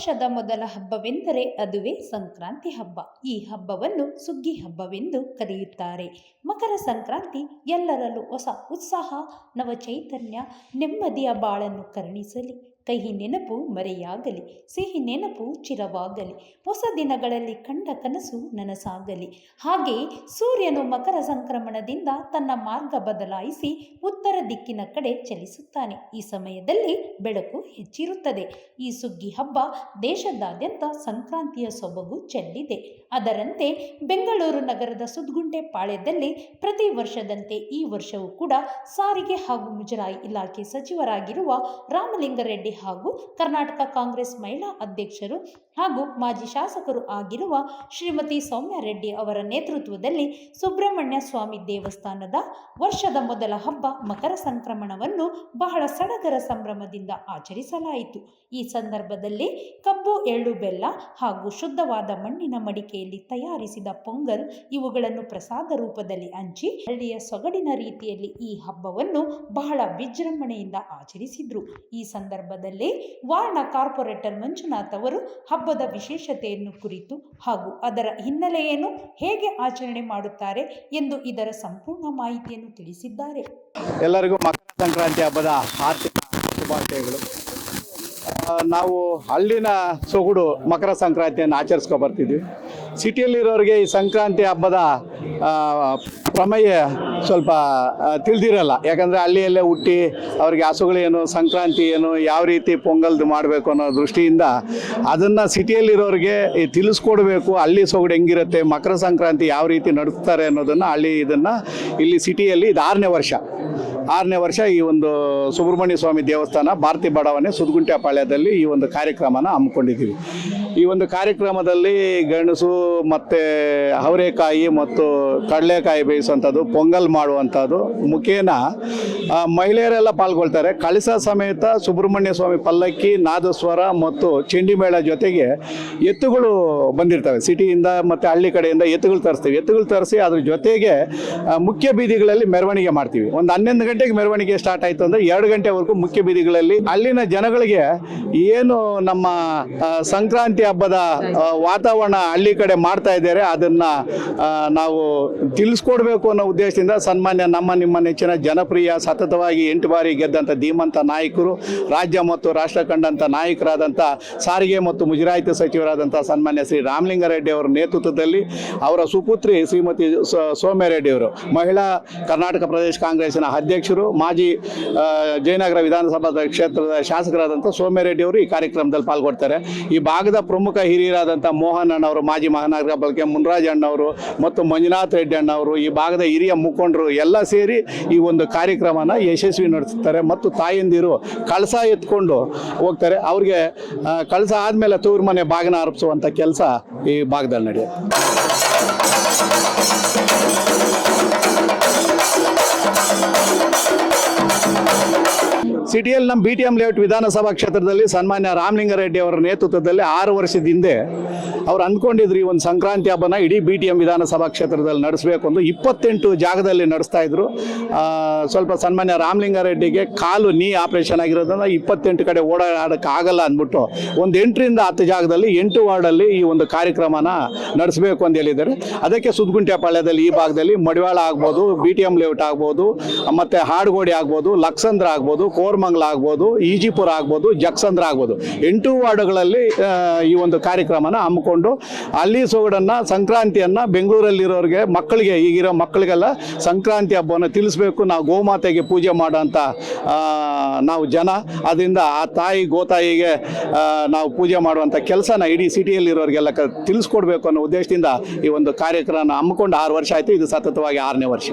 ವರ್ಷದ ಮೊದಲ ಹಬ್ಬವೆಂದರೆ ಅದುವೇ ಸಂಕ್ರಾಂತಿ ಹಬ್ಬ. ಈ ಹಬ್ಬವನ್ನು ಸುಗ್ಗಿ ಹಬ್ಬವೆಂದು ಕರೆಯುತ್ತಾರೆ. ಮಕರ ಸಂಕ್ರಾಂತಿ ಎಲ್ಲರಲ್ಲೂ ಹೊಸ ಉತ್ಸಾಹ ನವ ಚೈತನ್ಯ ನೆಮ್ಮದಿಯ ಬಾಳನ್ನು ಕರುಣಿಸಲಿ. ಕಹಿ ನೆನಪು ಮರೆಯಾಗಲಿ, ಸಿಹಿ ನೆನಪು ಚಿರವಾಗಲಿ. ಹೊಸ ದಿನಗಳಲ್ಲಿ ಕಂಡ ಕನಸು ನನಸಾಗಲಿ. ಹಾಗೆ ಸೂರ್ಯನು ಮಕರ ಸಂಕ್ರಮಣದಿಂದ ತನ್ನ ಮಾರ್ಗ ಬದಲಾಯಿಸಿ ಉತ್ತರ ದಿಕ್ಕಿನ ಕಡೆ ಚಲಿಸುತ್ತಾನೆ. ಈ ಸಮಯದಲ್ಲಿ ಬೆಳಕು ಹೆಚ್ಚಿರುತ್ತದೆ. ಈ ಸುಗ್ಗಿ ಹಬ್ಬ ದೇಶದಾದ್ಯಂತ ಸಂಕ್ರಾಂತಿಯ ಸೊಬಗು ಚೆಲ್ಲಿದೆ. ಅದರಂತೆ ಬೆಂಗಳೂರು ನಗರದ ಸುದ್ಗುಂಟೆ ಪಾಳ್ಯದಲ್ಲಿ ಪ್ರತಿ ವರ್ಷದಂತೆ ಈ ವರ್ಷವೂ ಕೂಡ ಸಾರಿಗೆ ಹಾಗೂ ಮುಜರಾಯಿ ಇಲಾಖೆ ಸಚಿವರಾಗಿರುವ ರಾಮಲಿಂಗರೆಡ್ಡಿ ಹಾಗೂ ಕರ್ನಾಟಕ ಕಾಂಗ್ರೆಸ್ ಮಹಿಳಾ ಅಧ್ಯಕ್ಷರು ಹಾಗೂ ಮಾಜಿ ಶಾಸಕರು ಆಗಿರುವ ಶ್ರೀಮತಿ ಸೌಮ್ಯ ರೆಡ್ಡಿ ಅವರ ನೇತೃತ್ವದಲ್ಲಿ ಸುಬ್ರಹ್ಮಣ್ಯ ಸ್ವಾಮಿ ದೇವಸ್ಥಾನದ ವರ್ಷದ ಮೊದಲ ಹಬ್ಬ ಮಕರ ಸಂಕ್ರಮಣವನ್ನು ಬಹಳ ಸಡಗರ ಸಂಭ್ರಮದಿಂದ ಆಚರಿಸಲಾಯಿತು. ಈ ಸಂದರ್ಭದಲ್ಲಿ ಕಬ್ಬು, ಎಳ್ಳು, ಬೆಲ್ಲ ಹಾಗೂ ಶುದ್ಧವಾದ ಮಣ್ಣಿನ ಮಡಿಕೆಯಲ್ಲಿ ತಯಾರಿಸಿದ ಪೊಂಗಲ್ ಇವುಗಳನ್ನು ಪ್ರಸಾದ ರೂಪದಲ್ಲಿ ಹಂಚಿ ಹಳ್ಳಿಯ ಸೊಗಡಿನ ರೀತಿಯಲ್ಲಿ ಈ ಹಬ್ಬವನ್ನು ಬಹಳ ವಿಜೃಂಭಣೆಯಿಂದ ಆಚರಿಸಿದ್ರು. ಈ ಸಂದರ್ಭದಲ್ಲಿ ವಾರ್ಡ್ನ ಕಾರ್ಪೊರೇಟರ್ ಮಂಜುನಾಥ್ ಅವರು ಹಬ್ಬದ ವಿಶೇಷತೆಯನ್ನು ಕುರಿತು ಹಾಗೂ ಅದರ ಹಿನ್ನೆಲೆಯನ್ನು ಹೇಗೆ ಆಚರಣೆ ಮಾಡುತ್ತಾರೆ ಎಂದು ಇದರ ಸಂಪೂರ್ಣ ಮಾಹಿತಿಯನ್ನು ತಿಳಿಸಿದ್ದಾರೆ. ಎಲ್ಲರಿಗೂ ಮಕರ ಸಂಕ್ರಾಂತಿ ಹಬ್ಬದ ಆರ್ಥಿಕ ಶುಭಾಶಯಗಳು. ನಾವು ಹಳ್ಳಿನ ಸೊಗಡು ಮಕರ ಸಂಕ್ರಾಂತಿಯನ್ನು ಆಚರಿಸ್ಕೊ ಬರ್ತಿದ್ವಿ. ಸಿಟಿಯಲ್ಲಿರೋರಿಗೆ ಈ ಸಂಕ್ರಾಂತಿ ಹಬ್ಬದ ಪ್ರಮೇಯ ಸ್ವಲ್ಪ ತಿಳಿದಿರಲ್ಲ. ಯಾಕಂದರೆ ಹಳ್ಳಿಯಲ್ಲೇ ಹುಟ್ಟಿ ಅವ್ರಿಗೆ ಹಸುಗಳೇನು ಸಂಕ್ರಾಂತಿ ಏನು, ಯಾವ ರೀತಿ ಪೊಂಗಲ್ದು ಮಾಡಬೇಕು ಅನ್ನೋ ದೃಷ್ಟಿಯಿಂದ ಅದನ್ನು ಸಿಟಿಯಲ್ಲಿರೋರಿಗೆ ತಿಳಿಸ್ಕೊಡ್ಬೇಕು, ಹಳ್ಳಿ ಸೊಗಡು ಹೆಂಗಿರುತ್ತೆ, ಮಕರ ಸಂಕ್ರಾಂತಿ ಯಾವ ರೀತಿ ನಡೆಸ್ತಾರೆ ಅನ್ನೋದನ್ನು ಹಳ್ಳಿ ಇದನ್ನು ಇಲ್ಲಿ ಸಿಟಿಯಲ್ಲಿ ಇದು ಆರನೇ ವರ್ಷ. ಆರನೇ ವರ್ಷ ಈ ಒಂದು ಸುಬ್ರಹ್ಮಣ್ಯ ಸ್ವಾಮಿ ದೇವಸ್ಥಾನ, ಭಾರತಿ ಬಡಾವಣೆ, ಸುದ್ಗುಂಟೆ ಪಾಳ್ಯದಲ್ಲಿ ಈ ಒಂದು ಕಾರ್ಯಕ್ರಮನ ಹಮ್ಮಿಕೊಂಡಿದ್ದೀವಿ. ಈ ಒಂದು ಕಾರ್ಯಕ್ರಮದಲ್ಲಿ ಗಣಸು ಮತ್ತು ಅವರೆಕಾಯಿ ಮತ್ತು ಕಡಲೆಕಾಯಿ ಬೇಯಿಸುವಂಥದ್ದು, ಪೊಂಗಲ್ ಮಾಡುವಂಥದ್ದು, ಮುಖೇನ ಮಹಿಳೆಯರೆಲ್ಲ ಪಾಲ್ಗೊಳ್ತಾರೆ. ಕಳಸ ಸಮೇತ ಸುಬ್ರಹ್ಮಣ್ಯ ಸ್ವಾಮಿ ಪಲ್ಲಕ್ಕಿ, ನಾದಸ್ವರ ಮತ್ತು ಚೆಂಡಿಮೇಳ ಜೊತೆಗೆ ಎತ್ತುಗಳು ಬಂದಿರ್ತವೆ. ಸಿಟಿಯಿಂದ ಮತ್ತು ಹಳ್ಳಿ ಕಡೆಯಿಂದ ಎತ್ತುಗಳು ತರಿಸ್ತೀವಿ. ಎತ್ತುಗಳು ತರಿಸಿ ಅದ್ರ ಜೊತೆಗೆ ಮುಖ್ಯ ಬೀದಿಗಳಲ್ಲಿ ಮೆರವಣಿಗೆ ಮಾಡ್ತೀವಿ. ಒಂದು ಹನ್ನೊಂದು ಗಂಟೆಗೆ ಮೆರವಣಿಗೆ ಸ್ಟಾರ್ಟ್ ಆಯಿತು ಅಂದರೆ ಎರಡು ಗಂಟೆವರೆಗೂ ಮುಖ್ಯ ಬೀದಿಗಳಲ್ಲಿ ಅಲ್ಲಿನ ಜನಗಳಿಗೆ ಏನು ನಮ್ಮ ಸಂಕ್ರಾಂತಿ ಹಬ್ಬದ ವಾತಾವರಣ ಹಳ್ಳಿ ಕಡೆ ಮಾಡ್ತಾ ಇದ್ದಾರೆ, ಅದನ್ನು ನಾವು ತಿಳಿಸ್ಕೊಡ್ಬೇಕು ಅನ್ನೋ ಉದ್ದೇಶದಿಂದ ಸನ್ಮಾನ್ಯ ನಮ್ಮ ನಿಮ್ಮ ನೆಚ್ಚಿನ ಜನಪ್ರಿಯ ಸತತವಾಗಿ ಎಂಟು ಬಾರಿ ಗೆದ್ದಂಥ ಧೀಮಂತ ನಾಯಕರು, ರಾಜ್ಯ ಮತ್ತು ರಾಷ್ಟ್ರ ಕಂಡಂಥ ನಾಯಕರಾದಂಥ ಸಾರಿಗೆ ಮತ್ತು ಮುಜರಾಯಿತಿ ಸಚಿವರಾದಂಥ ಸನ್ಮಾನ್ಯ ಶ್ರೀ ರಾಮಲಿಂಗಾರೆಡ್ಡಿ ಅವರ ನೇತೃತ್ವದಲ್ಲಿ ಅವರ ಸುಪುತ್ರಿ ಶ್ರೀಮತಿ ಸೋಮ್ಯಾರೆಡ್ಡಿ ಅವರು, ಮಹಿಳಾ ಕರ್ನಾಟಕ ಪ್ರದೇಶ ಕಾಂಗ್ರೆಸ್ನ ಅಧ್ಯಕ್ಷರು, ಮಾಜಿ ಜಯನಗರ ವಿಧಾನಸಭಾ ಕ್ಷೇತ್ರದ ಶಾಸಕರಾದಂಥ ಸೋಮ್ಯಾರೆಡ್ಡಿ ಅವರು ಈ ಕಾರ್ಯಕ್ರಮದಲ್ಲಿ ಪಾಲ್ಗೊಳ್ತಾರೆ. ಈ ಭಾಗದ ಪ್ರಮುಖ ಹಿರಿಯರಾದಂಥ ಮೋಹನ್ ಅಣ್ಣವರು, ಮಾಜಿ ಮಹಾನಗರ ಪಾಲಿಕೆ ಮುನ್ರಾಜ್ ಅಣ್ಣವರು ಮತ್ತು ಮಂಜುನಾಥ್ ರೆಡ್ಡಿ ಅಣ್ಣವರು, ಈ ಭಾಗದ ಹಿರಿಯ ಮುಖಂಡರು ಎಲ್ಲ ಸೇರಿ ಈ ಒಂದು ಕಾರ್ಯಕ್ರಮನ ಯಶಸ್ವಿ ನಡೆಸ್ತಾರೆ ಮತ್ತು ತಾಯಂದಿರು ಕಳಸ ಎತ್ಕೊಂಡು ಹೋಗ್ತಾರೆ. ಅವ್ರಿಗೆ ಕಳಸ ಆದಮೇಲೆ ತೂರು ಮನೆ ಬಾಗಿನ ಅರ್ಪಿಸುವಂಥ ಕೆಲಸ ಈ ಭಾಗದಲ್ಲಿ ನಡೆಯುತ್ತೆ. ಸಿಟಿಯಲ್ಲಿ ನಮ್ಮ ಬಿ ಟಿ ಎಂ ಲೇಔಟ್ ವಿಧಾನಸಭಾ ಕ್ಷೇತ್ರದಲ್ಲಿ ಸನ್ಮಾನ್ಯ ರಾಮಲಿಂಗಾರೆಡ್ಡಿ ಅವರ ನೇತೃತ್ವದಲ್ಲಿ ಆರು ವರ್ಷದ ಹಿಂದೆ ಅವ್ರು ಅಂದ್ಕೊಂಡಿದ್ರು ಈ ಒಂದು ಸಂಕ್ರಾಂತಿ ಹಬ್ಬನ ಇಡೀ ಬಿ ಟಿ ಎಂ ವಿಧಾನಸಭಾ ಕ್ಷೇತ್ರದಲ್ಲಿ ನಡೆಸಬೇಕು ಅಂತ. ಇಪ್ಪತ್ತೆಂಟು ಜಾಗದಲ್ಲಿ ನಡೆಸ್ತಾ ಇದ್ರು. ಸ್ವಲ್ಪ ಸನ್ಮಾನ್ಯ ರಾಮಲಿಂಗಾರೆಡ್ಡಿಗೆ ಕಾಲು ನೀ ಆಪರೇಷನ್ ಆಗಿರೋದ್ರಿಂದ ಇಪ್ಪತ್ತೆಂಟು ಕಡೆ ಓಡಾಡೋಕ್ಕೆ ಆಗಲ್ಲ ಅಂದ್ಬಿಟ್ಟು ಒಂದು ಎಂಟರಿಂದ ಹತ್ತು ಜಾಗದಲ್ಲಿ ಎಂಟು ವಾರ್ಡಲ್ಲಿ ಈ ಒಂದು ಕಾರ್ಯಕ್ರಮನ ನಡೆಸಬೇಕು ಅಂತ ಹೇಳಿದ್ದಾರೆ. ಅದಕ್ಕೆ ಸುದ್ಗುಂಟೆ ಪಾಳ್ಯದಲ್ಲಿ ಈ ಭಾಗದಲ್ಲಿ ಮಡಿವಾಳ ಆಗ್ಬೋದು ಬಿ ಟಿ ಎಂ ಲೇಔಟ್ ಆಗ್ಬೋದು, ಮತ್ತು ಹಾಡುಗೋಡಿ ಆಗ್ಬೋದು ಲಕ್ಸಂದ್ರ ಆಗ್ಬೋದು ಕೋರ್ಮಂಗ್ಲ ಆಗ್ಬೋದು, ಈಜಿಪುರ ಆಗ್ಬೋದು, ಜಕ್ಸಂದ್ರ ಆಗ್ಬೋದು. ಎಂಟು ವಾರ್ಡ್ಗಳಲ್ಲಿ ಈ ಒಂದು ಕಾರ್ಯಕ್ರಮನ ಹಮ್ಮಿಕೊಂಡು ಅಲ್ಲಿ ಸೊಗಡನ್ನು, ಸಂಕ್ರಾಂತಿಯನ್ನು ಬೆಂಗಳೂರಲ್ಲಿರೋರಿಗೆ ಮಕ್ಕಳಿಗೆ, ಈಗಿರೋ ಮಕ್ಕಳಿಗೆಲ್ಲ ಸಂಕ್ರಾಂತಿ ಹಬ್ಬವನ್ನು ತಿಳಿಸ್ಬೇಕು. ನಾವು ಗೋಮಾತೆಗೆ ಪೂಜೆ ಮಾಡೋಂಥ ನಾವು ಜನ. ಅದರಿಂದ ಆ ತಾಯಿ ಗೋತಾಯಿಗೆ ನಾವು ಪೂಜೆ ಮಾಡುವಂಥ ಕೆಲಸನ ಇಡೀ ಸಿಟಿಯಲ್ಲಿರೋರಿಗೆಲ್ಲ ಕ, ತಿಳಿಸ್ಕೊಡ್ಬೇಕು ಅನ್ನೋ ಉದ್ದೇಶದಿಂದ ಈ ಒಂದು ಕಾರ್ಯಕ್ರಮ ಹಮ್ಮಿಕೊಂಡು ಆರು ವರ್ಷ ಆಯಿತು. ಇದು ಸತತವಾಗಿ ಆರನೇ ವರ್ಷ.